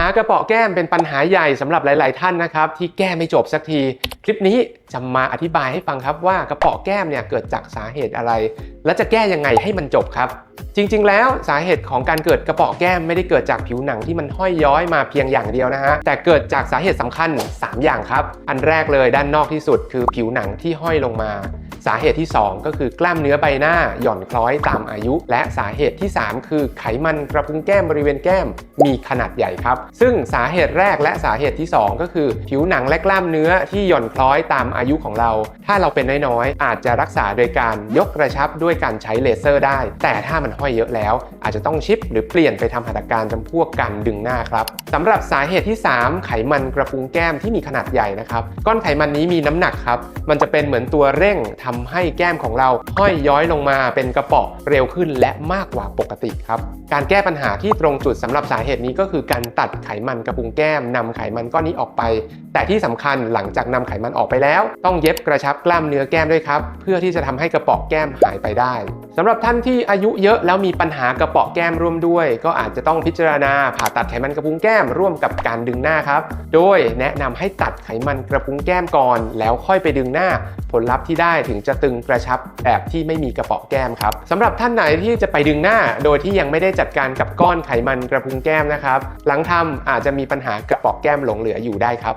หากระเปาะแก้มเป็นปัญหาใหญ่สำหรับหลาย ๆ ท่านนะครับที่แก้ไม่จบสักที คลิปนี้จะมาอธิบายให้ฟังครับว่ากระเปาะแก้มเนี่ยเกิดจากสาเหตุอะไร และจะแก้ยังไงให้มันจบครับ จริง ๆ แล้วสาเหตุของการเกิดกระเปาะแก้มไม่ได้เกิดจากผิวหนังที่มันห้อยย้อยมาเพียงอย่างเดียวนะฮะแต่เกิดจากสาเหตุสำคัญ 3 อย่างครับ อันแรกเลยด้านนอกที่สุดคือผิวหนังที่ห้อยลงมา สาเหตุที่ 2 ก็คือกล้ามเนื้อใบหน้าหย่อนคล้อยตามอายุ และสาเหตุที่ 3 คือไขมันกระพุ้งแก้มบริเวณแก้มมีขนาดใหญ่ครับ ซึ่งสาเหตุแรกและสาเหตุที่ 2 ก็คือผิวหนังและกล้ามเนื้อที่หย่อนคล้อยตามอายุของเรา ถ้าเราเป็นน้อยๆ อาจจะรักษาโดยการยกกระชับด้วยการใช้เลเซอร์ได้ แต่ถ้ามันห้อยเยอะแล้ว อาจจะต้องชิปหรือเปลี่ยนไปทำหัตถการจำพวกการดึงหน้าครับสำหรับสาเหตุที่ 3 ไขมันกระพุ้งแก้มที่มีขนาดใหญ่นะครับก้อนไขมันนี้มีน้ำหนักครับมันจะเป็นเหมือนตัวเร่งทำให้แก้มของเราห้อยย้อยลงมาเป็นกระป๋อเร็วขึ้นและมากกว่าปกติครับ การแก้ปัญหาที่ตรงจุดสำหรับสาเหตุนี้ก็คือการตัดไขมันกระพุ้งแก้มนำไขมันก้อนนี้ออกไป แต่ที่สำคัญหลังจากนำไขมันออกไปแล้ว ต้องเย็บกระชับกล้ามเนื้อแก้มด้วยครับ เพื่อที่จะทำให้กระป๋อแก้มหายไปได้สำหรับท่านที่อายุเยอะแล้วมีปัญหากระป๋อแก้มร่วมด้วย ก็อาจจะต้องพิจารณาผ่าตัดไขมันกระพุ้งแก้มร่วมกับการดึงหน้าครับ โดยแนะนำให้ตัดไขมันกระพุ้งแก้มก่อน แล้วค่อยไปดึงหน้า ผลลัพธ์ที่ได้ถึงจะตึงกระชับแบบที่ไม่มีกระเปาะแก้มครับสำหรับท่านไหนที่จะไปดึงหน้า โดยที่ยังไม่ได้จัดการกับก้อนไขมันกระพุ้งแก้มนะครับหลังทำอาจจะมีปัญหากระเปาะแก้มหลงเหลืออยู่ได้ครับ